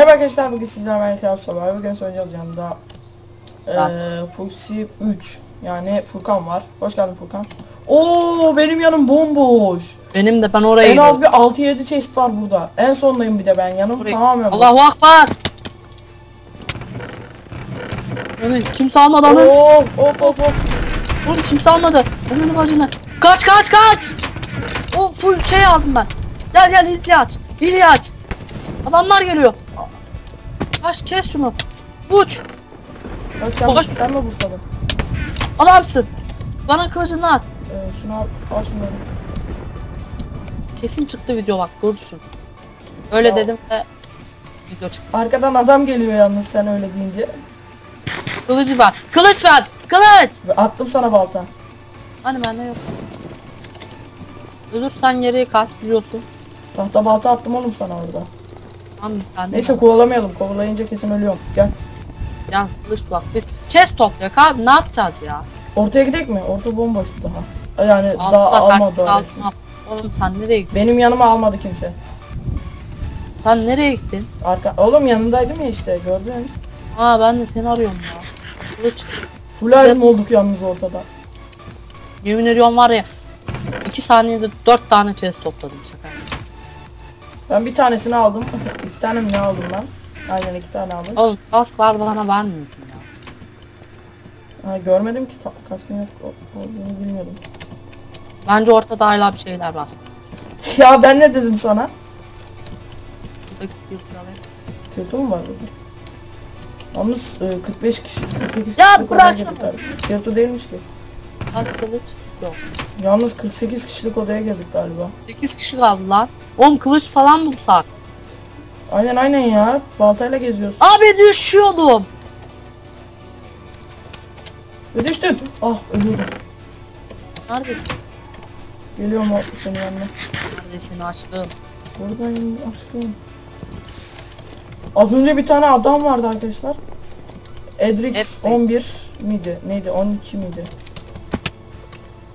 Merhaba arkadaşlar bugün sizlerle Minecraft Survival bugün oynayacağız yanında eee Fuxi 3 yani Furkan var. Hoş geldin Furkan. Oo benim yanım bomboş. Benim de ben oraya En az bir 6-7 chest var burada. En sondayım bir de ben yanım Oraya- tamamen. Allahu Akbar. Yani kimse almadı anın. Of of of of. Oğlum kimse almadı. Onun bacını. Kaç kaç kaç. O full şey aldım ben. Gel gel İlyas. İlyas. Adamlar geliyor. Kaç kes şunu. Uç. Ya sen, Boş. sen mi busladın? Adamsın. Bana kılıcını at. Ee, şunu al, al şunları. Kesin çıktı video bak görürsün. Öyle Ya. dedim ve video çıktı. Arkadan adam geliyor yalnız sen öyle deyince. Kılıcı ver. Kılıç ver. Kılıç. Ve Attım sana balta. Hani bende yok. Ölürsen geriye kas biliyorsun. Tahta balta attım oğlum sana orada. Tamam ben Neyse kovalamayalım. Kovalayınca kesin ölüyorum. Gel. Ya kılıç bak biz chest toplayak abi ne yapacağız ya? Ortaya gidelim mi? Orta bomboştu daha. Yani daha Altta almadı herkes orası. altına. Oğlum sen nereye gittin? Benim yanıma almadı kimse. Sen nereye gittin? Arka oğlum yanındaydım ya işte gördün. Aa ben de seni arıyorum ya. Kılıç. Full ayrım olduk yalnız ortada. Yemin ediyorum var ya. 2 saniyede 4 tane chest topladım şaka. Ben bir tanesini aldım. iki tane mi ne aldım ben? Aynen iki tane aldım. Oğlum kask var bana vermiyorsun ya. Ha, görmedim ki kaskın yok olduğunu bilmiyordum. Bence ortada hala bir şeyler var. ya ben ne dedim sana? Buradaki yurtları. Tırtı mı var burada? Yalnız e, 45 kişi, 48 Ya kişilik odaya bıraksana. girdik galiba. Tırtı değilmiş ki. Kaç kılıç? Yok. Yalnız 48 kişilik odaya girdik galiba. 8 kişi kaldı lan. Oğlum kılıç falan bulsak. Aynen aynen ya. Baltayla geziyoruz. Abi düşüyordum. Ve düştüm. Ah ölüyordum. Neredesin? Geliyorum o senin yanına. Neredesin aşkım? Buradayım aşkım. Az önce bir tane adam vardı arkadaşlar. Edrix Edrix. 11 miydi? Neydi? 12 miydi?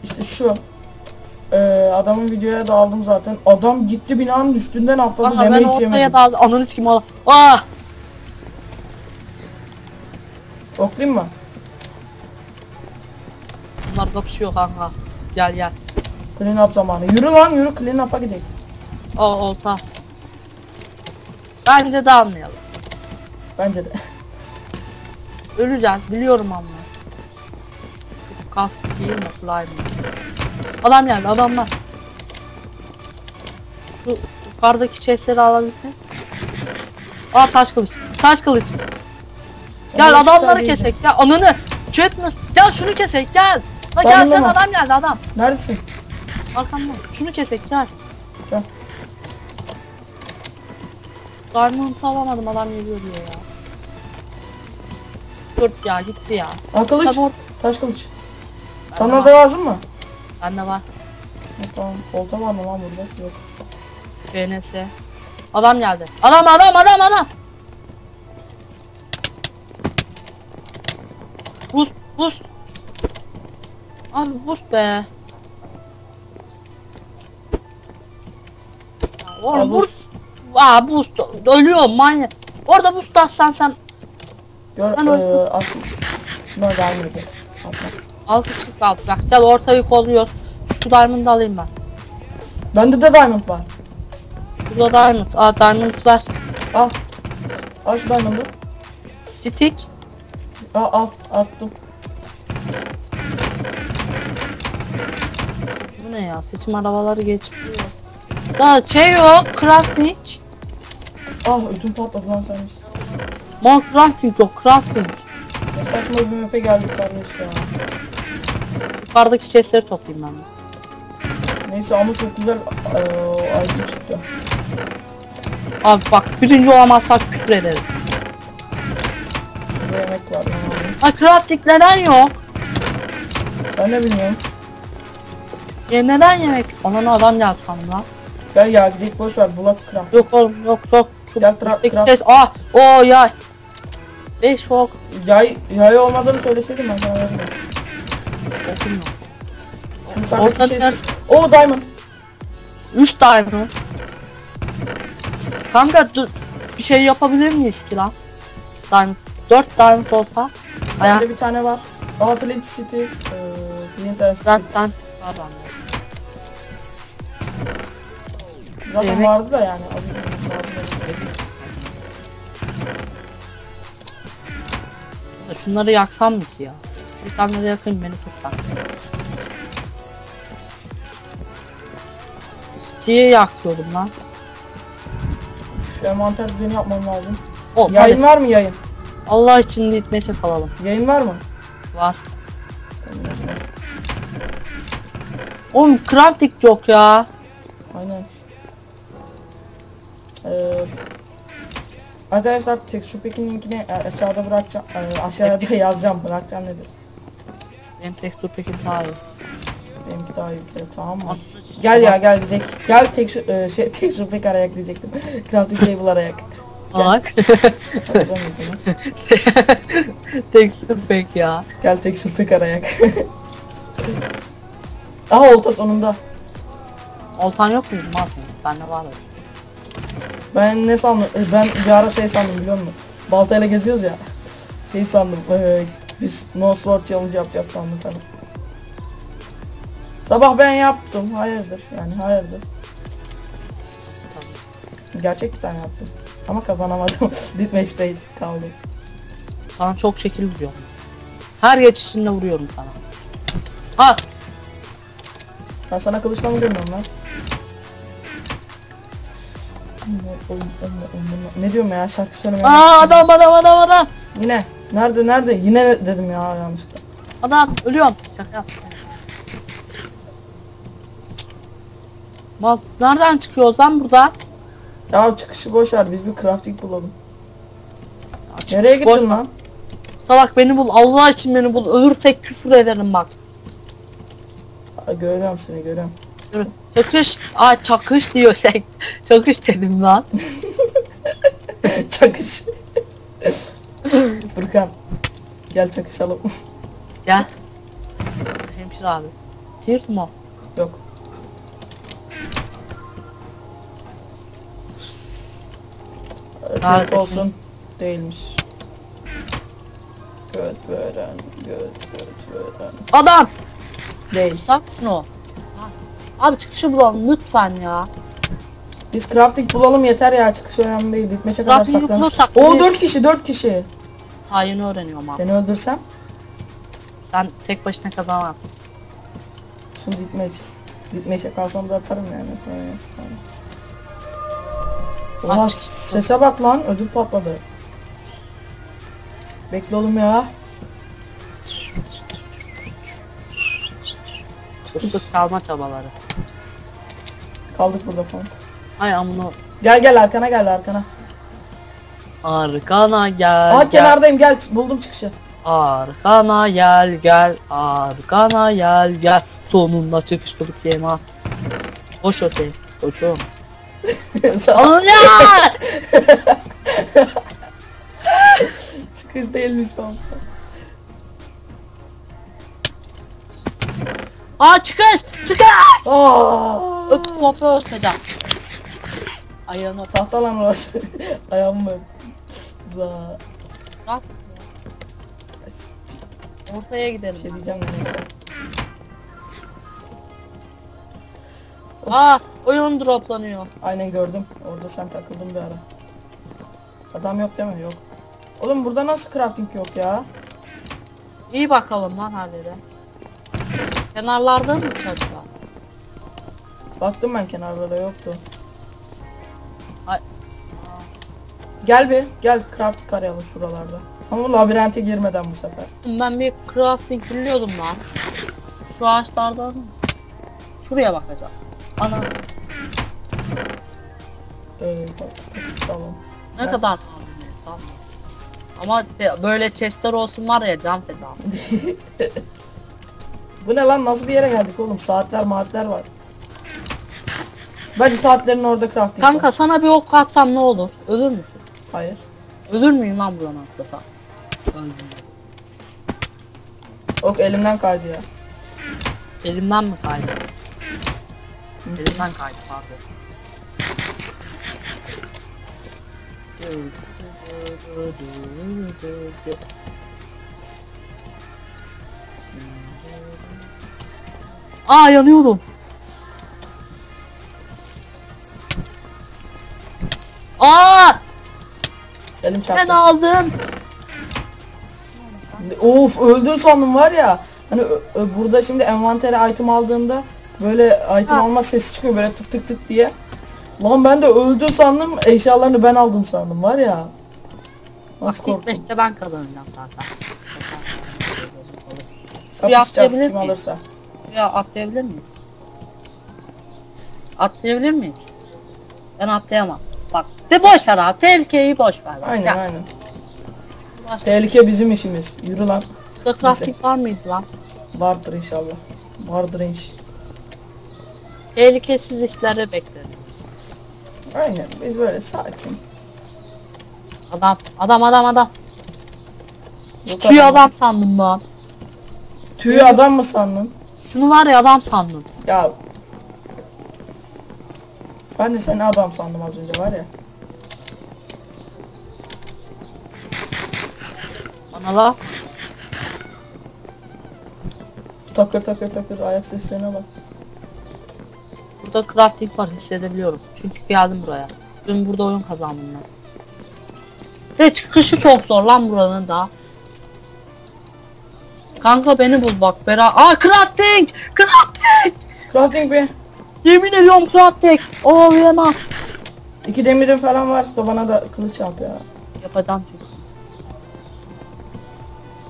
İşte şu. Ee, adamın videoya da aldım zaten. Adam gitti binanın üstünden atladı Aha ben deme hiç ortaya yemedim. daldı. Ananı sikim al. Ah! Oklayayım mı? Bunlar kapışıyor kanka. Gel gel. Clean up zamanı. Yürü lan yürü clean up'a gidelim. O olta. Bence dalmayalım. Bence de. Öleceğiz biliyorum ama. Kask değil mi? Slime. Adam geldi adamlar. Şu yukarıdaki chestleri alabilsin. Aa taş kılıç. Taş kılıç. Gel Ama adamları değildi. kesek ya ananı. Katniss gel şunu kesek gel. La gel sen adam geldi adam. Neredesin? Arkamda. Şunu kesek gel. Gel. Diamond'ı alamadım adam geliyor diyor ya. Dur ya gitti ya. Aa kılıç. Taş kılıç. Sana da lazım mı? Bende var. Ha, tamam. Olta var mı lan burada? Yok. BNS. Adam geldi. Adam adam adam adam. Boost boost. Abi boost be. Ya Oğlum boost. boost. Aa boost. Ölüyorum manyak. Orada boost atsan sen Gör, Ben eee öldüm. at. Buna gelmedi. Atma. 6 kişi kaldı. Bak gel ortayı kolluyoruz. Şu diamond'ı alayım ben. Bende de diamond var. Burada diamond. Aa diamond ver. Al. Al şu diamond'ı. Stick. Al al attım. Bu ne ya? Seçim arabaları geçmiyor. Daha şey yok. Crafting. Ah ödüm patladı lan sen? Mon crafting yok. Crafting. Ne saçma bir map'e geldik kardeş ya. Yukarıdaki chestleri toplayayım ben. de. Neyse ama çok güzel eee item çıktı. Abi bak birinci olamazsak küfür ederiz. Şurada yemek var. ben alayım. Ay crafting neden yok? Ben ne bilmiyorum. Ya neden yemek? Ananı adam geldi sandım lan. Gel ya gidelim boş ver bulak craft. Yok oğlum yok yok. Şu Gel tra- üstteki craft. chest. Aa o yay. Beş ok. Yay, yay olmadığını söyleseydim ben sana verdim. Okumuyor. Şu yukarıdaki Orada chest. ters. Oo diamond. Üç tane mi? Kanka dur. bir şey yapabilir miyiz ki lan? Diamond. 4 diamond olsa. Bende bir tane var. Flint City. Eee Flint zaten var bende. Zaten Yemek- vardı da yani. az önce lazım. Şunları yaksam mı ki ya? Tane de yakayım beni kıskan. City'yi yak diyordum lan. Şu envanter düzeni yapmam lazım. O, Yayın hadi. var mı yayın? Allah için gitmese kalalım. Yayın var mı? Var. Oğlum crafting yok ya. Aynen. Ee, arkadaşlar texture pack'in linkini aşağıda bırakacağım. e, aşağıda yazacağım. Bırakacağım nedir? Benim texture pack'im daha iyi. Benimki daha kere tamam mı? Gel ya gel gidelim. Gel texture, e, şey, texture pack arayak diyecektim. Crafting table arayak. Lan. texture pack ya. Gel texture pack arayak. Aha olta sonunda. Oltan yok muydu mal senin? Bende var da. Ben ne sandım? e, Ben bir ara şey sandım biliyor musun? Baltayla geziyoruz ya. Şey sandım. e, biz no sword challenge yapacağız sandım falan. Sabah ben yaptım. Hayırdır? Yani hayırdır. Gerçekten yaptım. Ama kazanamadım. Ditmeç değil. Kaldım. Sana çok şekil vuruyorum. Her geçişinde vuruyorum sana. Ha! Ben sana kılıçla mı dönüyorum lan? Ne diyorum ya şarkı söylemeye. Aa adam adam adam adam. Yine. Nerede nerede? Yine dedim ya yanlışlıkla. Adam ölüyorum. Şaka. Mal nereden çıkıyoruz lan burada? Ya çıkışı boş ver biz bir crafting bulalım. Ya çıkış Nereye boş gittin ver. lan? Salak beni bul. Allah için beni bul. Ölürsek küfür ederim bak. Aa, Görüyorum seni görüyorum. Yürü. Çakış. Aa çakış diyor sen. Çakış dedim lan. Çakış. Furkan. Gel çakışalım. Gel. Hemşire abi. Tirt mu? Yok. Evet, Neredesin? olsun. Değilmiş. Göt veren, göt göt veren. Adam. Değil. Saksın o. Abi çıkışı bulalım lütfen ya. Biz crafting bulalım yeter ya çıkış önemli değil. Ditmeçe kadar Crafting saklanır. bulursak bizi- 4 kişi 4 kişi. Ha yeni öğreniyorum abi. Seni öldürsem Sen tek başına kazanamazsın. Şimdi ditmeç. Ditmeçe kalsam da atarım yani. Oha sese bak lan ödül patladı. Bekle oğlum ya. Islık kalma çabaları. Kaldık burada falan. Ay amına. Gel gel arkana gel arkana. Arkana gel Aha gel. kenardayım gel buldum çıkışı. Arkana gel gel. Arkana gel gel. Sonunda bulduk yema. Boş şey. Koçum. Allah! Çıkış değilmiş falan. Aa çıkış! Çıkış! Aa! Öp toprağı öpeceğim. Ayağını öp. Tahta lan orası. Ayağımı öp. Za. Bak. Ortaya Bir gidelim. şey diyeceğim de neyse. Aa oyun droplanıyor. Aynen gördüm. Orada sen takıldın bir ara. Adam yok mi? Yok. Oğlum burada nasıl crafting yok ya? İyi bakalım lan hallede. Kenarlarda mı acaba? Baktım ben kenarlara yoktu. Gel bir gel crafting arayalım şuralarda. Ama labirente girmeden bu sefer. Ben bir crafting biliyordum lan. Şu ağaçlardan? Şuraya bakacağım. Ana Ee, alalım. ne Ben- kadar tamam. Ama böyle chestler olsun var ya can feda. Bu ne lan nasıl bir yere geldik oğlum? Saatler maatler var. Bence saatlerin orada crafting Kanka var. sana bir ok atsam ne olur? Ölür müsün? Hayır. Ölür müyüm lan buradan atlasam? Öldüm. Ok elimden kaydı ya. Elimden mi kaydı? Elimden kaydı pardon. Aa yanıyordum. Aa Elim ben çarptı. aldım. Of öldün sandım var ya. Hani burada şimdi envantere item aldığında böyle item Ha. alma sesi çıkıyor böyle tık tık tık diye. Lan ben de öldü sandım eşyalarını ben aldım sandım var ya. Nasıl Bak korktum. beşte ben kazanacağım zaten. Kapışacağız kim miyim? alırsa. Ya atlayabilir miyiz? Atlayabilir miyiz? Ben atlayamam. De boş ver abi. Tehlikeyi boş ver. Bak. Aynen Gel. aynen. Baş- Tehlike bizim işimiz. Yürü lan. Burada crafting var mıydı lan? Vardır inşallah. Vardır inş. Tehlikesiz işleri bekleriz. Aynen biz böyle sakin. Adam, adam, adam, adam. Yok Tüy adam. adam sandım lan. Tüyü adam mı sandın? Şunu var ya adam sandım. Ya. Ben de seni adam sandım az önce var ya. La. Takır takır takır ayak seslerine bak. Burada crafting var hissedebiliyorum. Çünkü geldim buraya. Dün burada oyun kazandım ben. Ve çıkışı çok zor lan buranın da. Kanka beni bul bak bera. Aa crafting! Crafting! Crafting bir. Yemin ediyorum crafting. Oo yema. İki demirin falan varsa da bana da kılıç yap ya. Yapacağım çünkü.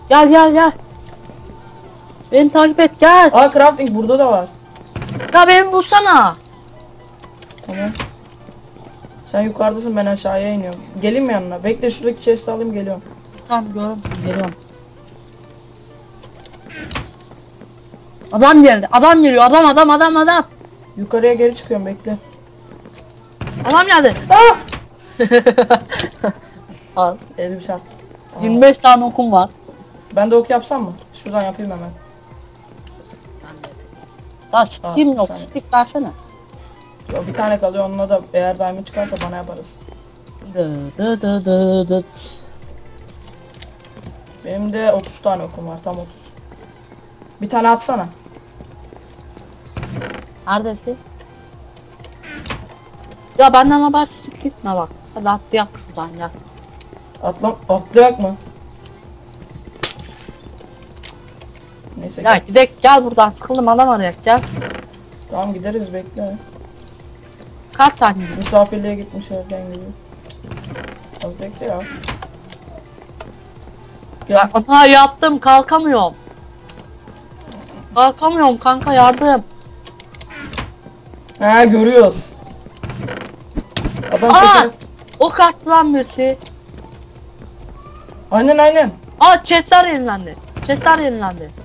Gel gel gel. Beni takip et gel. Aa crafting burada da var. Ya beni bulsana. Tamam. Sen yukarıdasın ben aşağıya iniyorum. Geleyim mi yanına? Bekle şuradaki chest'i alayım geliyorum. Tamam görüyorum geliyorum. Adam geldi. Adam geliyor. Adam adam adam adam. Yukarıya geri çıkıyorum bekle. Adam geldi. Aa! Al. Elim. Aa. 25 tane okum var. Ben de ok yapsam mı? Şuradan yapayım hemen. Daha stick'im Aa, yok. saniye. Stick versene. Ya bir tane kalıyor onunla da eğer diamond çıkarsa bana yaparız. Dı dı dı dı dı. Benim de 30 tane okum var tam 30. Bir tane atsana. Neredesin? Ya benden habersiz gitme bak. Hadi atlayak şuradan gel. Atlam atlayak mı? Neyse Gel gel. gidek gel buradan sıkıldım adam arayak gel. Tamam gideriz bekle. Kaç tane gidiyor? Misafirliğe gitmiş erken gibi. Az bekle ya. Gel. Ana yattım kalkamıyorum. Kalkamıyorum kanka yardım. He görüyoruz. Adam Aa! Ok attı lan birisi. Aynen aynen. Aa chestler yenilendi. Chestler yenilendi.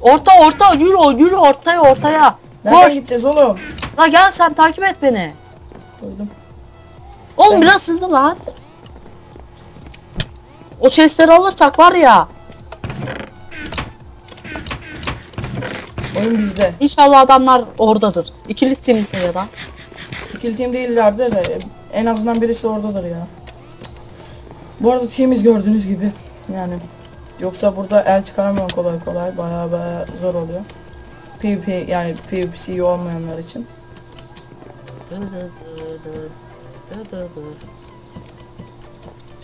Orta orta yürü yürü ortaya ortaya. Nereden Koş. gideceğiz oğlum? La gel sen takip et beni. Koydum. Oğlum Ben- biraz hızlı lan. O chestleri alırsak var ya. Oyun bizde. İnşallah adamlar oradadır. İkili timse ya da. İkili team değillerdi de en azından birisi oradadır ya. Bu arada teamiz gördüğünüz gibi. Yani yoksa burada el çıkaramıyorum kolay kolay. Bayağı bayağı zor oluyor. PvP yani PvPC olmayanlar için.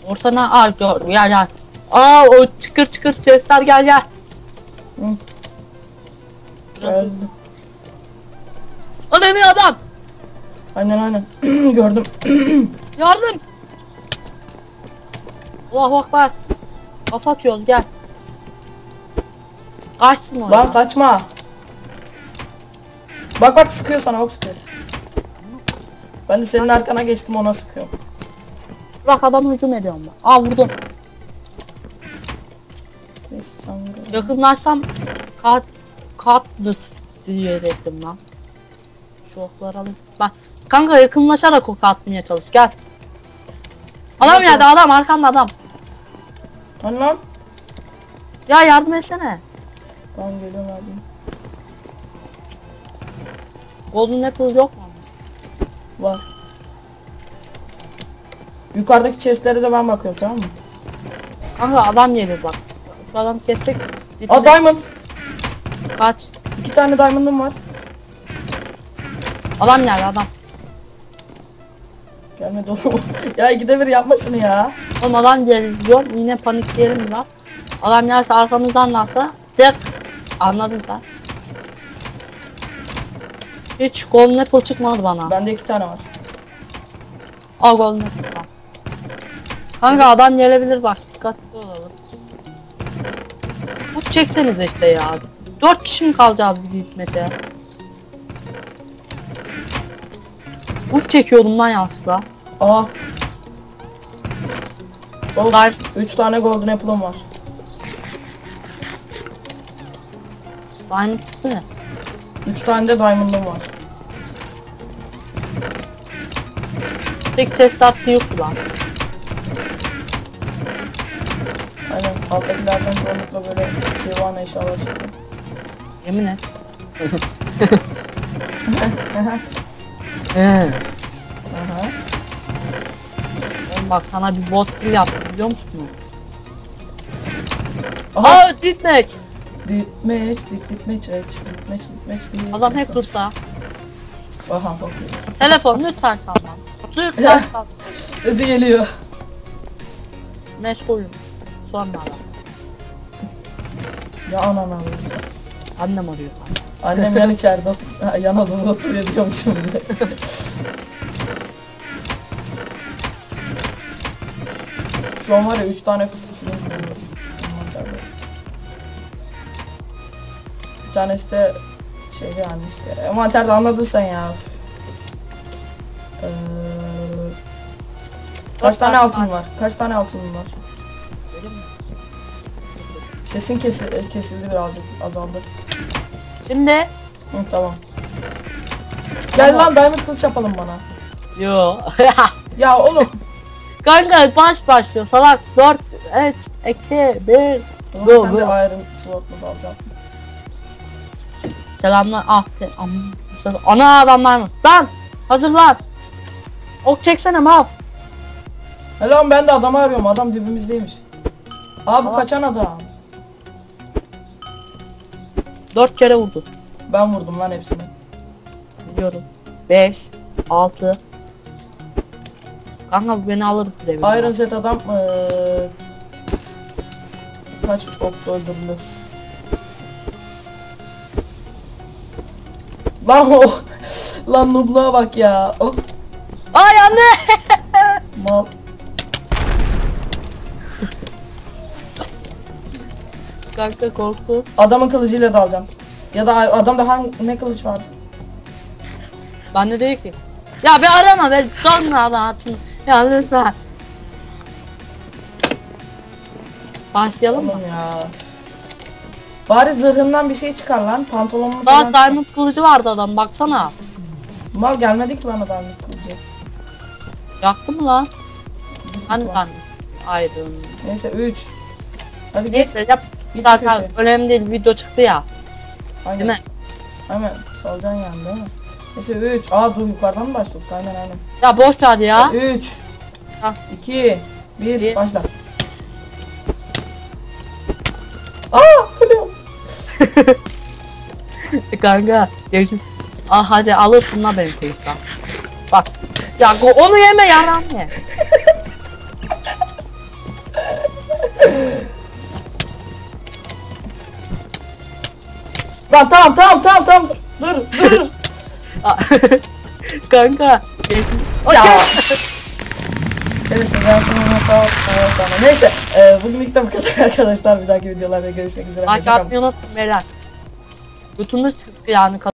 Ortana al gör gel gel. Aa o çıkır çıkır chestler gel gel. Hı. Geldim. Ananı adam. Aynen aynen. Gördüm. Yardım. Allahu akbar. Kafa atıyoruz gel. Kaçsın o Lan ya. kaçma. Bak bak sıkıyor sana ok sıkıyor. Ben de senin arkana geçtim ona sıkıyorum. Bırak adam hücum ediyorum ben. Aa vurdum. Neyse sen vur. Yakınlaşsam kat kat diyecektim lan. Şu okları alayım. Bak kanka yakınlaşarak ok atmaya çalış gel. Adam Yok, geldi adam arkamda adam. Hani lan? Ya yardım etsene. Tamam geliyorum abi. Golden Apple yok mu? Var. Yukarıdaki chestlere de ben bakıyorum tamam mı? Kanka adam gelir bak. Şu adam kessek. Aa diamond. Kaç. İki tane diamond'ım var. Adam geldi adam. Gelmedi oğlum. ya ikide bir yapma şunu ya. Oğlum adam geliyor yine panikleyelim biraz. Adam gelse arkamızdan nasıl? Tık. Anladın sen. Hiç golden apple çıkmadı bana. Bende iki tane var. Al golden apple. al. Kanka adam gelebilir bak dikkatli olalım. Bu çekseniz işte ya. Dört kişi mi kalacağız bir gitmece? Bu çekiyordum lan yanlışlıkla. Aa. Dar üç tane golden apple'ım var. diamond çıktı ne? Üç tane de diamond'ım var. Tek chest artı yoktu lan. Aynen alttakilerden çoğunlukla böyle hayvan eşyalar çıktı. Yemin et. Aha. Bak sana bir bot kill yaptım biliyor musun? Aha. Aa ditmeç. Ditmeç, dik ditmeç, eç, ditmeç, ditmeç diye. Adam hackersa. Aha bakıyor. Telefon lütfen çalma. Lütfen çalma. Sesi geliyor. Meşgulüm. Sorma adam. Ya anan alıyorsun. Annem arıyor. Annem yan içeride, ha, yan odada oturuyor diyorum şimdi. Şu an var ya 3 tane. Envanterde. Bir tanesi de şeyde yani işte. Envanterde anladın sen ya. Ee, kaç tane altın var. Kaç tane altın var? Sesin kesildi, kesildi birazcık azaldı. Şimdi. Hı, tamam. Gel lan diamond kılıç yapalım bana. Yo. Ya oğlum. Kanka baş başlıyor. Salak 4 3 2 1 Oğlum Go, sen go. de iron slotunu da alacaksın. Selamlar. Ah te, am, ana adamlar mı? Lan hazırlan. Ok çeksene mal. Lan ben de adamı arıyorum. Adam dibimizdeymiş. Abi Aa. kaçan adam. 4 kere vurdu. Ben vurdum lan hepsini. Biliyorum. 5 6 Kanka bu beni alır bile. Iron set adam eee, kaç okta öldürülür? Lan o lan nubluğa bak ya. O Ay anne. mal. Kanka korktu. Adamın kılıcıyla da alacağım. Ya da adamda hangi ne kılıç var? Bende değil ki. Ya bir arama be sonra rahatını. Ya lütfen. Başlayalım mı? Ya. Bari zırhından bir şey çıkar lan. Pantolonunu Daha falan. diamond kılıcı vardı adam baksana. Mal gelmedi ki bana diamond kılıcı. Yaktı mı lan? Var. diamond? Aydın. Neyse 3. Hadi git. Neyse yap. Git Zaten önemli değil video çıktı ya. Aynen. Değil mi? Hemen salacaksın yani değil mi? Neyse 3. Aa dur yukarıdan mı başladık? Aynen aynen. Ya boş ver ya. 3. Ha. 2. 1. Bir. Başla. Aa! Kanka. Geçim. Ah hadi alırsın la benim kılıçtan. Bak. Ya onu yeme yaran ye. Lan tamam tamam tamam tamam. Dur dur. Kanka. Ya. Neyse ben sana sağ ol. Sağ ol sana. Neyse. E, bugünlük de bu kadar arkadaşlar. Bir dahaki videolarda görüşmek üzere. Hoşça kalın. atmayı unutmayın beyler. Götümüz yani.